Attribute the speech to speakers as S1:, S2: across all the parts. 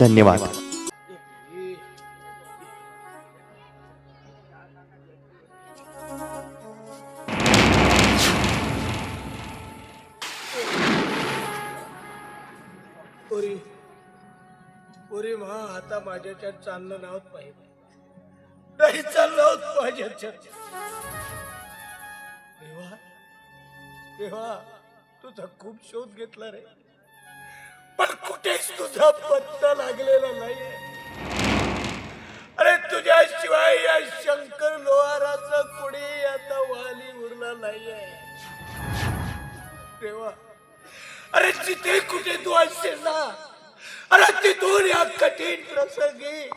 S1: धन्यवाद.
S2: पुरी. पुरी मा आता माझ्याच्या चाललं नावत पाहिजे. नाही चाललं होत माझ्याच्या तेव्हा देवा तुझा खूप शोध घेतला रे. पण कुठेच तुझा पत्ता लागलेला नाही अरे तुझ्याशिवाय या शंकर लोहाराचा कुणी आता वाली उरला नाहीये. तेव्हा अरे जिथे कुठे तू असशील ना अरे तिथून या कठीण प्रसंगी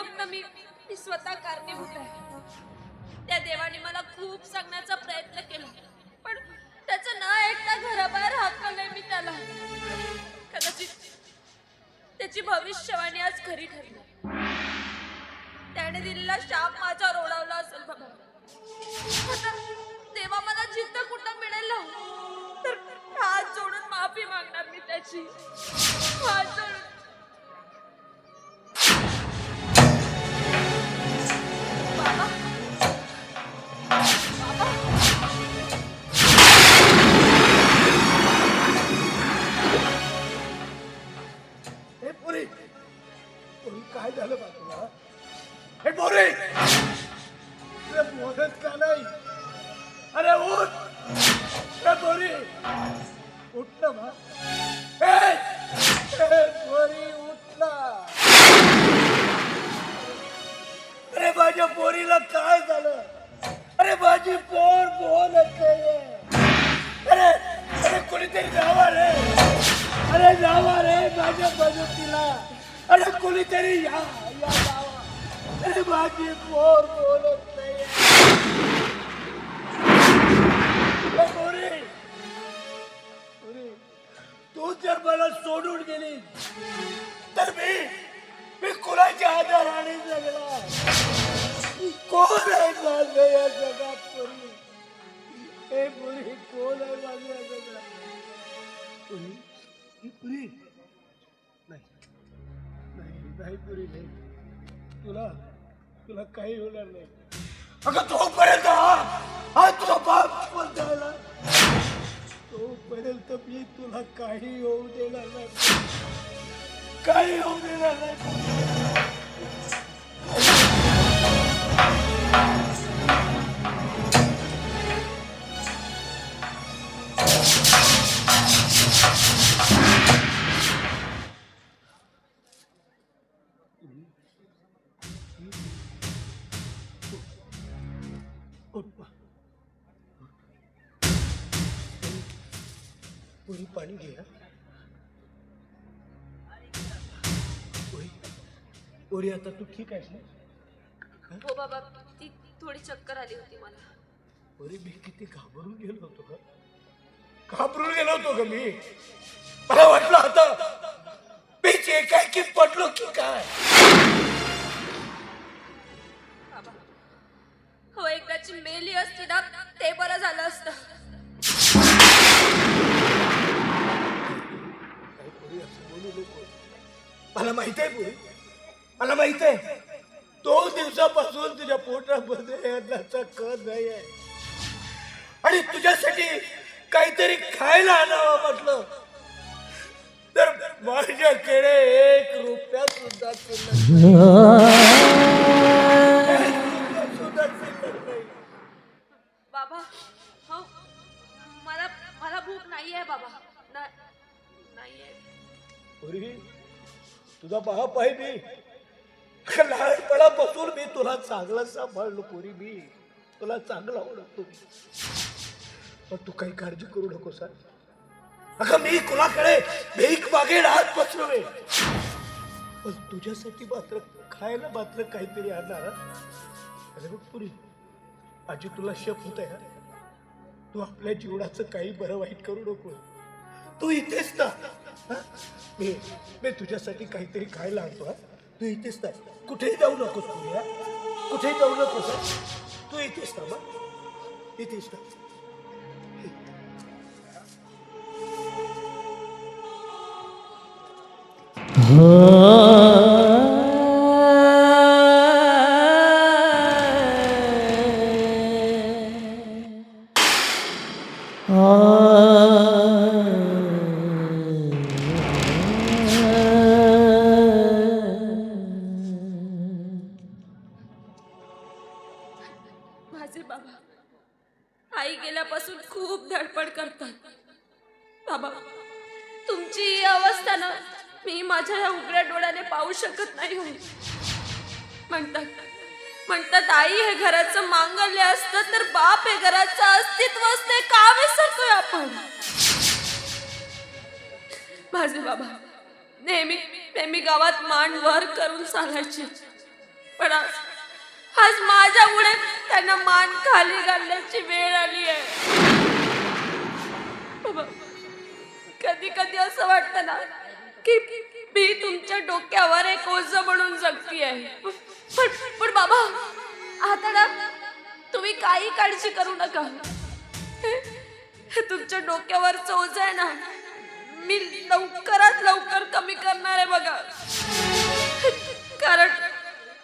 S3: फक्त मी मी स्वतः कारणीभूत आहे त्या देवाने मला खूप सांगण्याचा प्रयत्न केला. पण त्याचं न ऐकता घराबाहेर हाकवलंय मी त्याला. कदाचित त्याची भविष्यवाणी आज खरी ठरली. त्याने दिलेला शाप माझ्यावर ओढावला असेल बाबा आता तेव्हा मला जिद्द कुठं मिळेल? ना, तर हात जोडून माफी मागणार मी त्याची. हात जोडून
S2: तुला का नाही? अरे उठ! हे पोरी! उठ ना उठ ना. अरे माझ्या पोरीला काय झालं? अरे माझी पोर बोलत अरे अरे कोणीतरी जावा रे. अरे जावा रे माझ्या मदतीला अरे कोणीतरी या या जावा. अरे माझी पोर बोलत हे पुरी कोण आहे माझं पुरी? ही पुरी? नाही. नाही नाही पुरी नाही. तुला तुला काही होणार नाही. अगं तोपर्यंत हा हा तुझा बाप झाला तोपर्यंत मी तुला काही होऊ देणार नाही. काही होऊ देणार नाही. पुरी पाणी घे हा. पुरी पुरी आता तू ठीक आहेस ना?
S3: हो? बाबा ती थोडी चक्कर आली होती मला.
S2: पुरी मी किती घाबरून गेलो होतो का घाबरून गेलो होतो का मी. मला वाटलं आता मी जे काय की पडलो की काय?
S3: मला
S2: माहीत आहे पुरी. मला माहीत आहे दोन दिवसापासून तुझ्या पोटामध्ये अन्नाचा कण नाही आहे आणि तुझ्यासाठी काहीतरी खायला आणावं म्हटलं. तर माझ्याकडे एक रुपया सुद्धा लहानपणापासून मी तुला चांगला सांभाळलो पुरी मी. तुला चांगला ओळखतो पण तू काही काळजी करू नको सर अगं मी कुणाकडे भीक मागेन हात पसरवे पण तुझ्यासाठी मात्र खायला मात्र काहीतरी आणणार अरे बघ पुरी आजी तुला शप होत आहे तू आपल्या जीवनाचं काही बरं वाईट करू नको. तू इथेच ना मी मी तुझ्यासाठी काहीतरी खायला आणतो हा? तू इथेच तर कुठेही जाऊ नकोस तू या कुठेही जाऊ नकोस तू इथेच तर मग इथेच तर ना
S3: माझे बाबा. आई गेल्यापासून खूप धडपड करतात. बाबा तुमची ही अवस्था ना मी माझ्या या उघड्या डोळ्याने पाहू शकत नाही हो. म्हणतात म्हणतात आई हे घराचं मांगल्य असतं तर बाप हे घराचं अस्तित्व असते. का विसरतोय आपण? माझे बाबा नेहमी नेहमी गावात मान वर करून चालायचे. पण आज आज माझ्यामुळे त्यांना मान खाली घालण्याची वेळ आली आहे. कधी कधी असं वाटतं ना की मी तुमच्या डोक्यावर एक ओझ म्हणून जगती आहे पण पण बाबा आता ना तुम्ही काही काळजी करू नका. तुमच्या डोक्यावरचं ओझ आहे ना मी लवकरात लवकर कमी करणार आहे बघा. कारण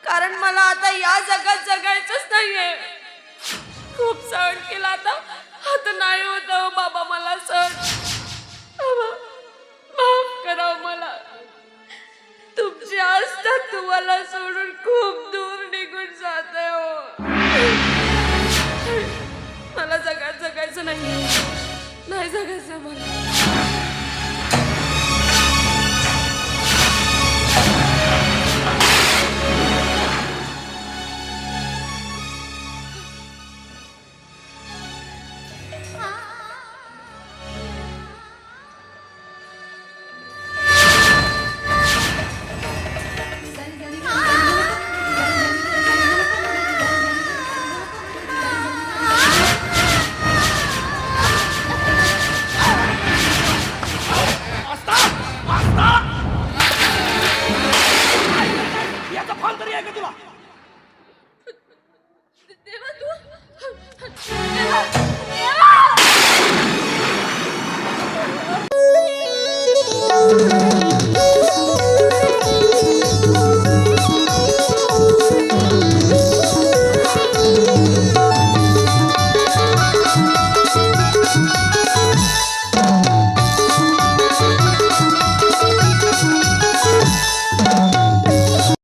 S3: कारण मला आता या जगात जगायचंच नाहीये. खूप सहन केला आता. आता नाही होत बाबा मला सहन. माफ करा मला. तुमची आस्था तुम्हाला सोडून खूप दूर निघून जात आहे हो. मला जगात जगायचं नाही नाही जगायचं मला.